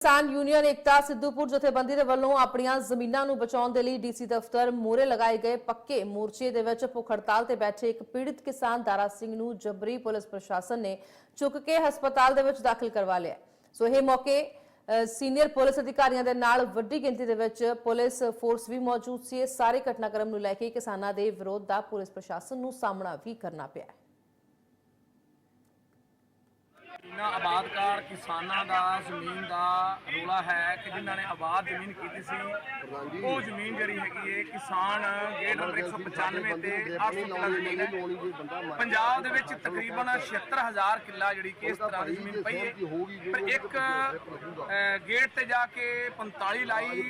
ਕਿਸਾਨ ਯੂਨੀਅਨ ਏਕਤਾ ਸਿੱਧੂਪੁਰ ਜਥੇਬੰਦੀ ਦੇ ਵੱਲੋਂ ਆਪਣੀਆਂ ਜ਼ਮੀਨਾਂ ਨੂੰ ਬਚਾਉਣ ਦੇ ਲਈ ਡੀਸੀ ਦਫ਼ਤਰ ਮੂਹਰੇ ਲਗਾਏ ਗਏ ਪੱਕੇ ਮੋਰਚੇ ਦੇ ਵਿੱਚ ਭੁੱਖ ਹੜਤਾਲ ਤੇ ਬੈਠੇ ਇੱਕ ਪੀੜਿਤ ਕਿਸਾਨ ਦਾਰਾ ਸਿੰਘ ਨੂੰ ਜਬਰੀ ਪੁਲਿਸ ਪ੍ਰਸ਼ਾਸਨ ਨੇ ਚੁੱਕ ਕੇ ਹਸਪਤਾਲ ਦੇ ਵਿੱਚ ਦਾਖਲ ਕਰਵਾ ਲਿਆ। ਸੋ ਇਹ ਮੌਕੇ ਸੀਨੀਅਰ ਪੁਲਿਸ ਅਧਿਕਾਰੀਆਂ ਦੇ ਨਾਲ ਵੱਡੀ ਗਿਣਤੀ ਦੇ ਵਿੱਚ ਪੁਲਿਸ ਫੋਰਸ ਵੀ ਮੌਜੂਦ ਸੀ। ਇਹ ਸਾਰੇ ਘਟਨਾਕ੍ਰਮ ਨੂੰ ਲੈ ਕੇ ਕਿਸਾਨਾਂ ਦੇ ਵਿਰੋਧ ਦਾ ਪੁਲਿਸ ਪ੍ਰਸ਼ਾਸਨ ਨੂੰ ਸਾਹਮਣਾ ਵੀ ਕਰਨਾ ਪਿਆ ਇਹਨਾਂ ਆਬਾਦਕਾਰ ਕਿਸਾਨਾਂ ਦਾ ਜ਼ਮੀਨ ਦਾ ਰੋਲਾ ਹੈ ਕਿ ਜਿਨ੍ਹਾਂ ਨੇ ਆਬਾਦ ਜ਼ਮੀਨ ਕੀਤੀ ਸੀ ਉਹ ਜ਼ਮੀਨ ਜਿਹੜੀ ਹੈਗੀ ਹੈ ਕਿਸਾਨ ਗੇਟ ਨੰਬਰ 195 ਤੇ 800 ਕਿੱਲਾ ਜ਼ਮੀਨ ਹੈ। ਪੰਜਾਬ ਦੇ ਵਿੱਚ ਤਕਰੀਬਨ 76000 ਕਿੱਲਾ ਜਿਹੜੀ ਕਿ ਇਸ ਤਰ੍ਹਾਂ ਦੀ ਜ਼ਮੀਨ ਪਈ ਹੈ। ਪਰ ਇੱਕ ਗੇਟ ਤੇ ਜਾ ਕੇ 45 ਲਾਈ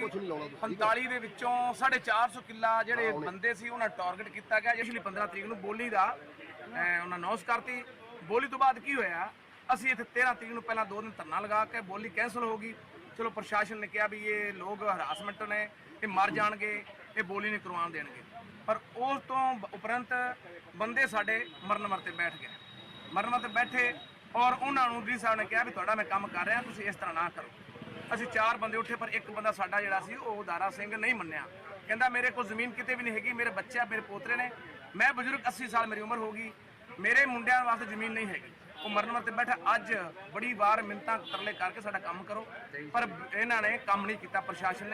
45 ਦੇ ਵਿੱਚੋਂ 450 ਕਿੱਲਾ ਜਿਹੜੇ ਬੰਦੇ ਸੀ ਉਹਨਾਂ ਟਾਰਗੇਟ ਕੀਤਾ ਗਿਆ। ਪਿਛਲੀ 15 ਤਰੀਕ ਨੂੰ ਬੋਲੀ ਦਾ ਉਹਨਾਂ ਅਨਾਉਂਸ ਕਰਤੀ। ਬੋਲੀ ਤੋਂ ਬਾਅਦ ਕੀ ਹੋਇਆ? ਅਸੀਂ ਇੱਥੇ 13 ਤਰੀਕ ਨੂੰ ਪਹਿਲਾਂ ਦੋ ਦਿਨ ਧਰਨਾ ਲਗਾ ਕੇ ਬੋਲੀ ਕੈਂਸਲ ਹੋ ਗਈ। ਚਲੋ, ਪ੍ਰਸ਼ਾਸਨ ਨੇ ਕਿਹਾ ਵੀ ਇਹ ਲੋਕ ਹਰਾਸਮੈਂਟ ਨੇ, ਇਹ ਮਰ ਜਾਣਗੇ, ਇਹ ਬੋਲੀ ਨਹੀਂ ਕਰਵਾਉਣ ਦੇਣਗੇ। ਪਰ ਉਸ ਤੋਂ ਬ- ਉਪਰੰਤ ਬੰਦੇ ਸਾਡੇ ਮਰਨ ਮਰਤੇ ਬੈਠ ਗਏ। ਮਰਨ ਮਰਤੇ ਬੈਠੇ ਔਰ ਉਹਨਾਂ ਨੂੰ ਡੀ ਸਾਹਿਬ ਨੇ ਕਿਹਾ ਵੀ ਤੁਹਾਡਾ ਮੈਂ ਕੰਮ ਕਰ ਰਿਹਾ, ਤੁਸੀਂ ਇਸ ਤਰ੍ਹਾਂ ਨਾ ਕਰੋ। ਅਸੀਂ ਚਾਰ ਬੰਦੇ ਉੱਠੇ, ਪਰ ਇੱਕ ਬੰਦਾ ਸਾਡਾ ਜਿਹੜਾ ਸੀ, ਉਹ ਦਾਰਾ ਸਿੰਘ ਨਹੀਂ ਮੰਨਿਆ। ਕਹਿੰਦਾ, ਮੇਰੇ ਕੋਲ ਜ਼ਮੀਨ ਕਿਤੇ ਵੀ ਨਹੀਂ ਹੈਗੀ, ਮੇਰੇ ਬੱਚੇ, ਮੇਰੇ ਪੋਤਰੇ ਨੇ। ਮੈਂ ਬਜ਼ੁਰਗ 80 ਸਾਲ ਮੇਰੀ ਉਮਰ ਹੋ ਗਈ। ਮੇਰੇ ਮੁੰਡਿਆਂ ਵਾਸਤੇ ਜ਼ਮੀਨ ਨਹੀਂ ਹੈਗੀ। ਉਹ ਮਰਨ ਵਾਸਤੇ ਬੈਠਾ। ਅੱਜ ਬੜੀ ਵਾਰ ਮਿੰਤਾਂ ਤਰਲੇ ਕਰਕੇ ਸਾਡਾ ਕੰਮ ਕਰੋ। ਪਰ ਇਹਨਾਂ ਨੇ ਕੰਮ ਨਹੀਂ ਕੀਤਾ, ਪ੍ਰਸ਼ਾਸਨ ਨੇ